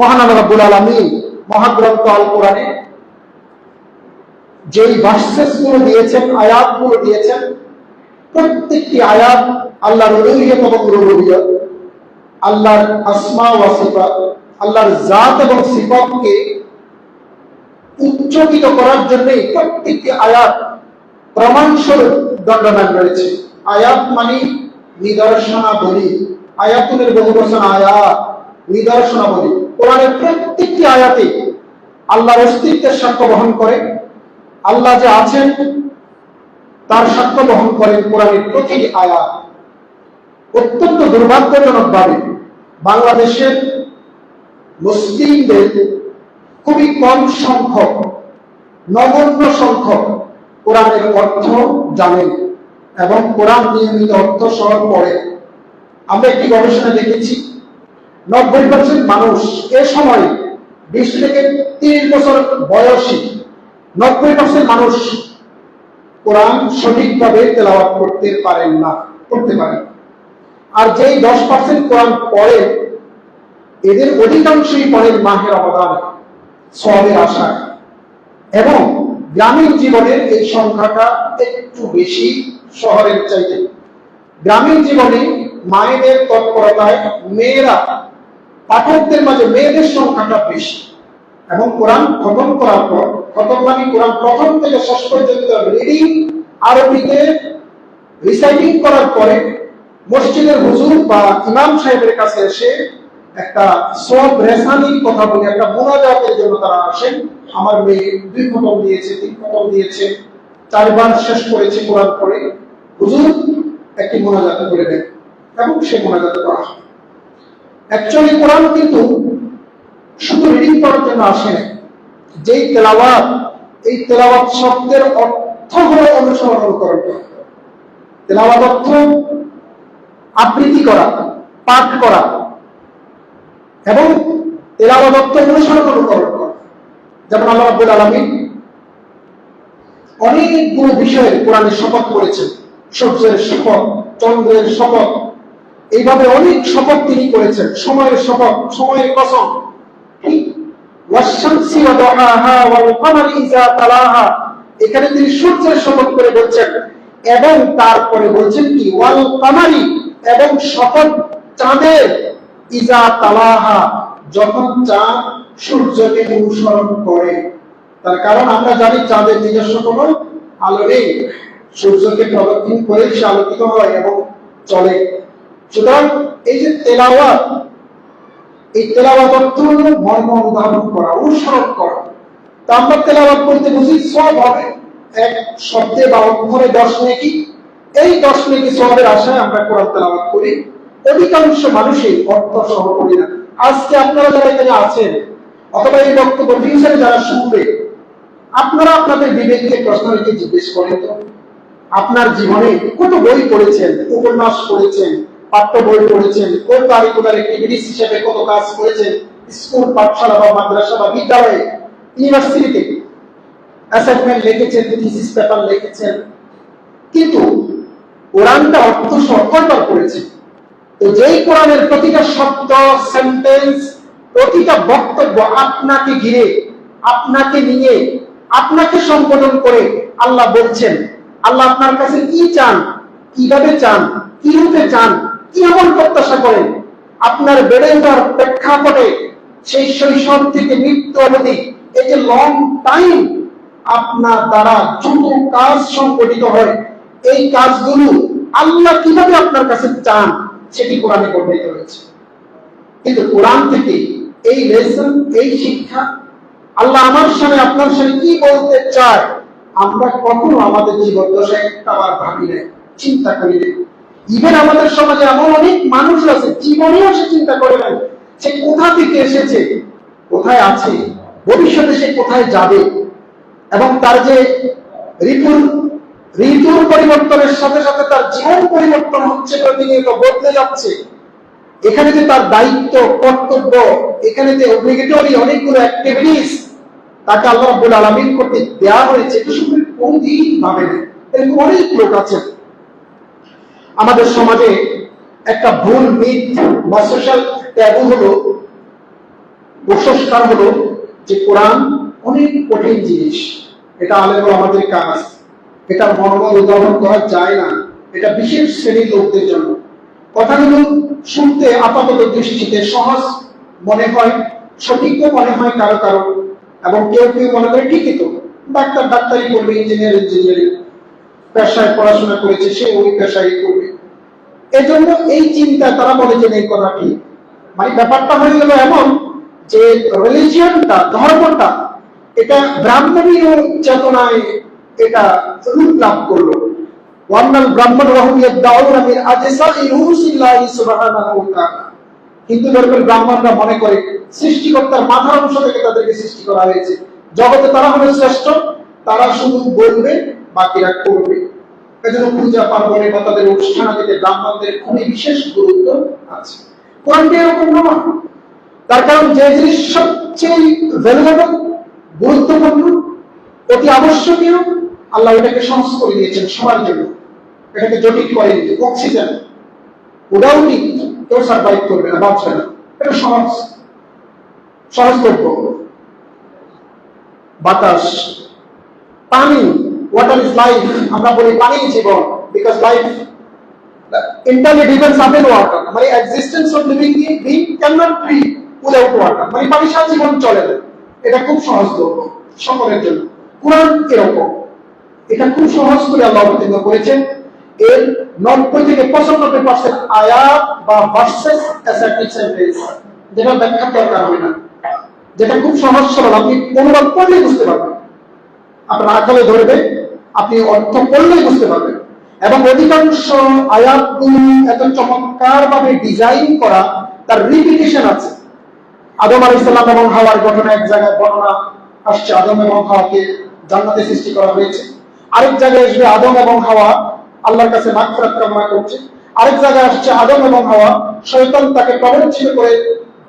মহান আল্লাহ রাব্বুল মহাগ্রন্থ আল কোরআনে যেই ভার্সেসগুলো দিয়েছেন আয়াতগুলো দিয়েছেন, প্রত্যেকটি আয়াত আল্লাহর রুহিয়ত আল্লাহর আসমা ওয়া সিফাত, আল্লাহর জাত এবং সিফাতকে উচ্চকিত করার জন্যই প্রত্যেকটি আয়াত প্রমাণস্বরূপ দণ্ডমান রয়েছে। আয়াত মানে নিদর্শনাবলী, আয়াতুলের বহু বচন আয়াত, নিদর্শনাবলী। কোরআনের প্রত্যেকটি আয়াতে আল্লাহর অস্তিত্বের সাক্ষ্য বহন করে। আল্লাহ যে আছেন, তার সাক্ষ্য বহন করেন কোরআনের প্রতিটি আয়াত। অত্যন্ত দুর্ভাগ্যজনক ভাবে বাংলাদেশের মুসলিমদের খুবই কম সংখ্যক, নগণ্য সংখ্যক কোরআনের অর্থ জানেন এবং কোরআন নিয়মিত অর্থ সহ পড়ে আমরা একটি গবেষণা দেখেছি নব্বই পার্সেন্ট মানুষ এ সময় বিশ থেকে তিরিশ বছর বয়সী নব্বই পার্সেন্ট মানুষ কোরআন সঠিকভাবে তেলাওয়াত করতে পারেন না, করতে পারেন আর যেই দশ পার্সেন্ট কোরআন পড়ে, এদের অধিকাংশই পড়েন মাহের অবদান সবের আশায়। এবং গ্রামীণ জীবনের এই সংখ্যাটা একটু বেশি শহরের চাইতে। গ্রামীণ জীবনে মায়েদের তৎপরতায় মেয়েরা পাঠকদের মাঝে মেয়েদের সংখ্যাটা বেশি। এবং কোরআন খতম করার পর, খতম মানে কোরআন প্রথম থেকে শেষ পর্যন্ত রিডিং আরবিতে রিসাইটিং করার পরে মসজিদের হুজুর বা ইমাম সাহেবের কাছে এসে একটা সব রেসানির কথা বলে, একটা মোনাজাতের জন্য তারা আসেন। আমার মেয়ে দুই খতম দিয়েছে, তিন খতম দিয়েছে, চারবার শেষ করেছে কোরআন পরে হুজুর একটি মোনাজাত করে দেন এবং সে মোনাজাত করা হয়। অ্যাকচুয়ালি কোরআন কিন্তু শুধু রিডিং করার জন্য আসে। যেই তেলাওয়াত, এই তেলাওয়াত শব্দের অর্থ হল অনুসরণ অনুকরণ করা। তেলাওয়াত অর্থ আবৃত্তি করা, পাঠ করা। এবং তেলাওয়াত অর্থ অনুসরণ অনুকরণ করা। যেমন আল্লাহ রাব্বুল আলামিন অনেকগুলো বিষয়ে কোরআনে শপথ করেছেন। সূর্যের শপথ, চন্দ্রের শপথ এইভাবে অনেক শপথ তিনি করেছেন। সময়ের শপথ, সময়ের কসম। এখানে তিনি সূর্যের শপথ করে বলছেন এবং তারপরে বলছেন কি? ওয়াল কমারি এবং শপথ চাঁদের ইজা তালাহা। যখন চাঁদ সূর্যকে অনুসরণ করে। তার কারণ আমরা জানি চাঁদের নিজস্ব কোনো আলো নেই। সূর্যকে প্রদক্ষিণ করে সে আলোকিত হয় এবং চলে। সুতরাং এই যে তেলাওয়াত, এই তেলাওয়াত অর্থ হলো মর্ম অনুধাবন করা, অনুসরণ করা। তা আমরা তেলাওয়াত করতে বুঝি সব হবে। এক শব্দে বা অক্ষরে দশ নেকি। এই দশ নেকি সবের আশায় আমরা কোরআন তেলাওয়াত করি। অধিকাংশ মানুষই অর্থ সহ করি না। আজকে আপনারা যারা এখানে আছেন, অথবা এই বক্তব্য ফিউচারে যারা শুনবে, আপনারা আপনাদের বিবেককে প্রশ্ন রেখে জিজ্ঞেস করেন তো, আপনার জীবনে কত বই পড়েছেন, উপন্যাস পড়েছেন পাঠ্য বই পড়েছেন কারিকুলার হিসেবে কত কাজ করেছেন? স্কুল, পাঠশালা বিদ্যালয়ে অ্যাসাইনমেন্ট লিখেছেন লিখেছেন। কিন্তু অর্থ তো যেই প্রতিটা শব্দ সেন্টেন্স প্রতিটা বক্তব্য আপনাকে ঘিরে, আপনাকে নিয়ে, আপনাকে সম্বোধন করে আল্লাহ বলছেন। আল্লাহ আপনার কাছে কি চান? কীভাবে চান? কি হতে চান? কি এমন প্রত্যাশা করেন আপনার বেড়ে ওঠার প্রেক্ষাপটে সেই শৈশব থেকে মৃত্যু অবধি এই যে লং টাইম আপনার দ্বারা যত কাজ সংগঠিত হয়, এই কাজগুলো আল্লাহ কীভাবে আপনার কাছে চান, সেটি কোরআনে বর্ণিত হয়েছে। কিন্তু কোরআন থেকে এই লেসন এই শিক্ষা আল্লাহ আমার সামনে, আপনার সামনে কি বলতে চায়, আমরা কখনো আমাদের জীবন দশায় একটা ভাবি নাই, চিন্তা করি নাই। ইভেন আমাদের সমাজে এমন অনেক মানুষ আছে, জীবনেও সে চিন্তা করে নাই, সে কোথা থেকে এসেছে, কোথায় আছে, ভবিষ্যতে সে কোথায় যাবে, এবং তার যে ঋতুর ঋতুর পরিবর্তনের সাথে সাথে তার জীবন পরিবর্তন হচ্ছে প্রতিনিয়ত বদলে যাচ্ছে। এখানে যে তার দায়িত্ব, কর্তব্য, এখানে যে অব্লিগেটরি অনেকগুলো অ্যাক্টিভিটিস তাকে আল্লাহ রাব্বুল আলামিন করতে দেওয়া হয়েছে এটা শুধু কোনদিন ভাবে না, এরকম অনেক লোক আছেন। আমাদের সমাজে একটা ভুল, মিথ বা সোশ্যাল ট্যাবু হলো কুসংস্কার হলো যে কোরআন অনেক কঠিন জিনিস। এটা আলেম আমাদের কাজ। এটা মর্ম উদাহরণ করা যায় না। এটা বিশেষ শ্রেণির লোকদের জন্য। কথাগুলো শুনতে আপাতত দৃষ্টিতে সহজ মনে হয়, সঠিকও মনে হয় কারও কারও, এবং কেউ কেউ মনে করে ঠিকই তো। ডাক্তার ডাক্তারি করবে, ইঞ্জিনিয়ার ইঞ্জিনিয়ারিং। পেশায় পড়াশোনা করেছে, সে ওই পেশায় করবে। এজন্য এই চিন্তা তারা বলে যে এই কথা ঠিক মানে ব্যাপারটা হয়ে গেল এমন যে রিলিজিয়নটা ধর্মটা, এটা ব্রাহ্মণীয় চেতনায় এটা রূপ লাভ করল। ওয়ান্নাল ব্রাহ্মণ রহম ইয়াদাউনা মিন আজসাই রুসিল্লাহি সুবহানাহু ওয়া তাআলা। হিন্দু ধর্মের ব্রাহ্মণরা মনে করে সৃষ্টিকর্তার মাথার অংশ থেকে তাদেরকে সৃষ্টি করা হয়েছে। জগতে তারা হবে শ্রেষ্ঠ, তারা শুধু বলবে, বাকিরা করবে। এজন্য পূজা পার্বণে বা তাদের অনুষ্ঠানাদিতে ব্রাহ্মণদের খুবই বিশেষ গুরুত্ব আছে। কোরআনটি এরকম তার কারণ যে জিনিস সবচেয়ে ভ্যালুয়েবল গুরুত্বপূর্ণ, অতি আবশ্যকীয়, আল্লাহ এটাকে সহজ করে দিয়েছেন সবার জন্য। এটাকে জটিল করে দিয়েছে অক্সিজেন ঠিক কেউ সার্ভাইভ করবে না, বাঁচবে না। এটা সহজ। সহজলভ্য। বাতাস, পানি ওয়াটার ইজ লাইফ আমরা বলি পানি জীবন because life entirely depends upon water মানে existence of living being cannot be without water মানে পানি ছাড়া জীবন চলে না। এটা খুব সহজলভ্য সকলের জন্য। কোরআন এরকম। এটা খুব সহজ করে আল্লাহ অবতীর্ণ করেছেন। এর নব্বই থেকে পঁচানব্বই পার্সেন্ট আয়াত বা ভার্সেস অ্যাসার্টিভ সেন্টেন্স যেটা ব্যাখ্যা দরকার হয় না। যেটা খুব সহজ সরল। আপনি অনুবাদ পড়লেই বুঝতে পারবেন। আপনার আকালে ধরবে। আপনি অর্থ পড়লেই বুঝতে পারবেন। এবং অধিকাংশ আয়াতগুলি এত চমৎকার ভাবে ডিজাইন করা, তার রিপিটেশন আছে। আদম আলী ইসলাম এবং হাওয়ার ঘটনা এক জায়গায় বর্ণনা আসছে। আদম এবং হাওয়াকে জান্নাতে সৃষ্টি করা হয়েছে। আরেক জায়গায় আসবে আদম এবং হাওয়া, আল্লাহর কাছে মাগফিরাত কামনা করছে। আরেক জায়গায় আসছে আদম এবং হাওয়া, শয়তান তাকে প্রবঞ্চিত করে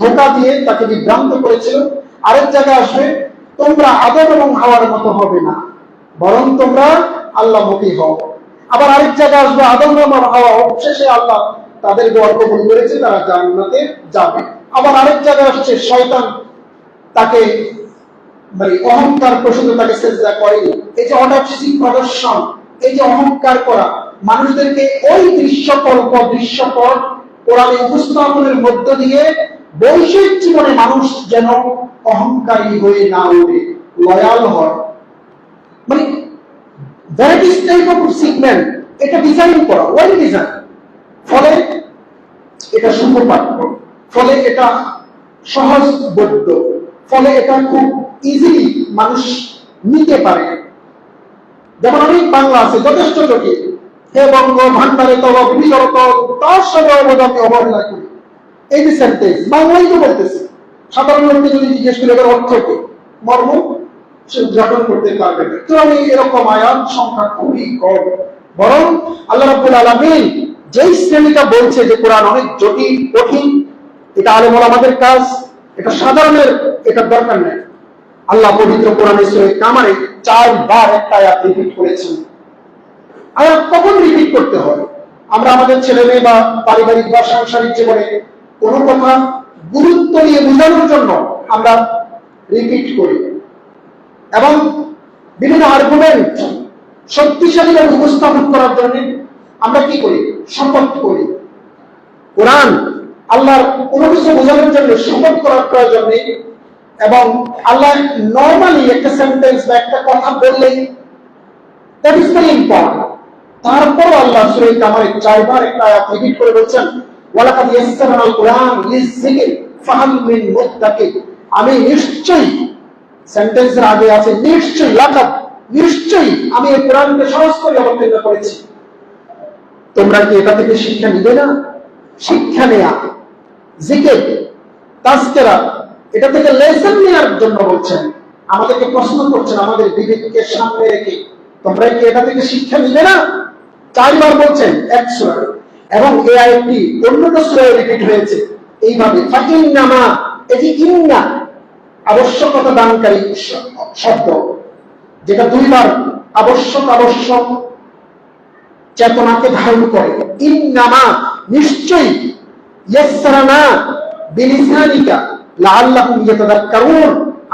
ধোকা দিয়ে তাকে বিভ্রান্ত করেছিল। আরেক জায়গায় আসবে, তোমরা আদম এবং হাওয়ার মতো হবে না। বরং তোমরা আল্লাহমুখী হও। আবার আরেক জায়গায় আসবে, আদম এবং হাওয়া অবশেষে আল্লাহ তাদের দোয়া কবুল করেছে, তারা জান্নাতে যাবে। আবার আরেক জায়গায় আসছে, শয়তান তাকে মানে অহংকার প্রসঙ্গে তাকে চেষ্টা করেনি। এই যে অনাবসিক প্রদর্শন, এই যে অহংকার করা, মানুষদেরকে ওই দৃশ্যকল্প, দৃশ্যপট কোরআনে উপস্থাপনের মধ্য দিয়ে বৈশ্বিক জীবনে মানুষ যেন অহংকারী হয়ে না ওঠে, লয়াল হয়। ভ্যারাইটিস টাইপ অফ সিগমেন্ট এটা ডিজাইন করা ওয়াইল ডিজাইন ফলে এটা সুপাঠ্য ফলে এটা সহজ বদ্ধ ফলে এটা খুব ইজিলি মানুষ নিতে পারে। যেমন অনেক বাংলা আছে, যথেষ্ট জটিল। হে বঙ্গ ভান্ডারে তব বিচরত তার সঙ্গে অবদানে অবহেলা করি। এই যে সেন্টেন্স বাংলাই তো বলতেছে। সাধারণ লোককে যদি জিজ্ঞেস করি, এবার অর্থ কি? মর্ম? উদযাপন করতে পারবে তো আমি এরকম আয়াত সংখ্যা খুবই কম। বরং আল্লাহ রাব্বুল আলামিন যেই শ্রেণীটা বলছে যে কোরআন অনেক জটিল, কঠিন, এটা আলেমল আমাদের কাজ, এটা সাধারণের, এটা দরকার নেই। আল্লাহ পবিত্র কোরআনে সূরা কামারে চারবার একটা আয়াত রিপিট করেছেন। আয়াত কখন রিপিট করতে হয়? আমরা আমাদের ছেলে মেয়ে বা পারিবারিক বা সাংসারিক জীবনে কোনো কথা গুরুত্ব নিয়ে বোঝানোর জন্য আমরা রিপিট করি। এবং বিভিন্ন আর্গুমেন্ট শক্তিশালীভাবে উপস্থাপন করার জন্য আমরা কি করি? শপথ করি। কোরআন আল্লাহর কোনো কিছু বোঝানোর জন্য, শপথ করার প্রয়োজন নেই এবং আল্লাহ নর্মালি একটা সেন্টেন্স বা একটা কথা বললেই দ্যাট ইজ ভেরি ইম্পর্টেন্ট তারপর আল্লাহ সুরে কামারে চারবার একটা আয়াত রিপিট করে বলছেন, ওয়ালাকাদ ইয়াসসারনাল কোরআন লিযিকর ফাহাল মিন মুত্তাকিন। আমি নিশ্চয়ই সেন্টেন্সের আগে আছে, নিশ্চয়ই লাকাদ নিশ্চয়ই আমি এই কোরআনকে সহজ করে অবতীর্ণ করেছি। তোমরা কি এটা থেকে শিক্ষা নিবে না? শিক্ষা নেয়া, জিকির, তাজকেরা, এটা থেকে লেসন নেওয়ার জন্য বলছেন। আমাদেরকে প্রশ্ন করছেন, আমাদের বিবেককে সামনে রেখে। তোমরা কি এটা থেকে শিক্ষা নিবে না? চারবার বলছেন, এক সুরা। এবং এই আয়াতটি অন্যটা সুরায় রিপিট হয়েছে। এইভাবে ফাকিন নামা যে ইন্না আবশ্যকতা দানকারী শব্দ, যেটা দুইবার আবশ্যক আবশ্যক চেতনাকে ধারণ করে। ইন্নামা, নিশ্চয়ই, ইয়াসসারানা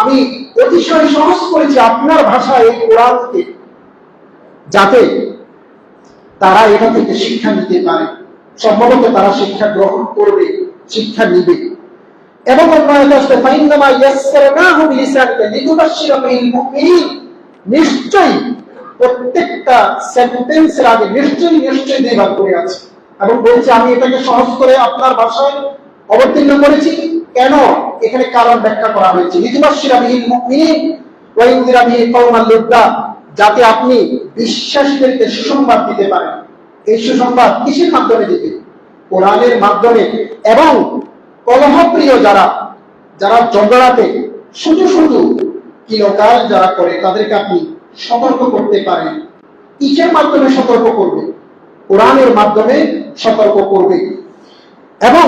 আমি অতিশয় সহজ করেছি আপনার ভাষায় এই কোরআনকে, যাতে তারা এটা থেকে শিক্ষা নিতে পারে। সম্ভবত তারা শিক্ষা গ্রহণ করবে, শিক্ষা নিবে। এবং অন্য আয়াতে ফাইন্নামা ইয়াসসারনাহু বিলিসানিকা লিতুবাশশিরা বিল মুমিনিন। নিশ্চয়ই প্রত্যেকটা সেন্টেন্সের আগে নিশ্চয়ই নিশ্চয়ই দুইবার করে আছে। এবং বলছে, আমি এটাকে সহজ করে আপনার ভাষায় অবতীর্ণ করেছি। কেন? এখানে কারণ ব্যাখ্যা করা হয়েছে। লিতুবাশশিরা বিল মুমিনিন, ওয়া ইনদিরা বিহি যাতে আপনি বিশ্বাসীদেরকে সুসংবাদ দিতে পারেন। এই সুসংবাদ কিসের মাধ্যমে দিতে কোরআনের মাধ্যমে। এবং কলহপ্রিয় যারা যারা ঝগড়াতে শুধু শুধু কিলকাল যারা করে, তাদেরকে আপনি সতর্ক করতে পারেন। কিসের মাধ্যমে সতর্ক করবে? কোরআনের মাধ্যমে সতর্ক করবে। এবং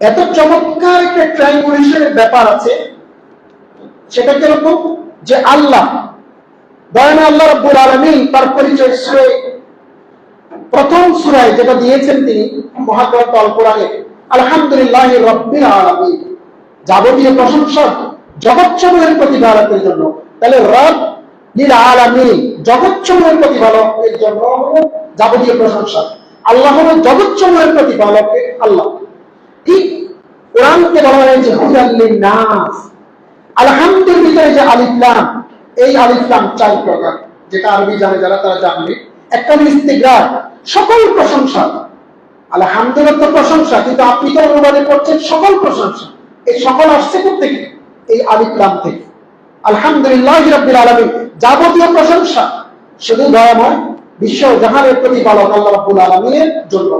এত চমৎকার একটা ট্রাইঙ্গুলেশনের ব্যাপার আছে, সেটা কীরকম? যে আল্লাহ দয়ানা আল্লাহ রব্বুল আলমিন তার পরিচয় প্রথম সুরায় যেটা দিয়েছেন তিনি, মহাগ্রন্থ অল কোরআনে আলহামদুলিল্লাহ রব্বিল আলামিন। যাবতীয় প্রশংসা জগৎসমূহের প্রতিপালকের জন্য। তাহলে রব নীল আলামিন জগৎসমূহের প্রতিপালকের জন্য যাবতীয় প্রশংসা। আল্লাহ হলো জগৎসমূহের প্রতিপালক আল্লাহ। ঠিক কোরআনকে বলা হয়েছে হুদাল্লিন নাস আলহামদুলিল্লাহ যে আলিফলাম এই আলিফলাম চার প্রকার। যেটা আরবি জানে যারা, তারা জানবে। একটা সকল প্রশংসা। আলহামদুলিল্লাহ তো প্রশংসা, কিন্তু আপনি তো অনুবাদে করছেন সকল প্রশংসা। এই সকল আসছে থেকে এই আলিফলাম থেকে। আলহামদুলিল্লাহ রাব্বিল আলামিন, যাবতীয় প্রশংসা। শুধু দয়াময় বিশ্ব জাহানের প্রতিপালক আল্লাহ রাব্বুল আলামিনের জন্য।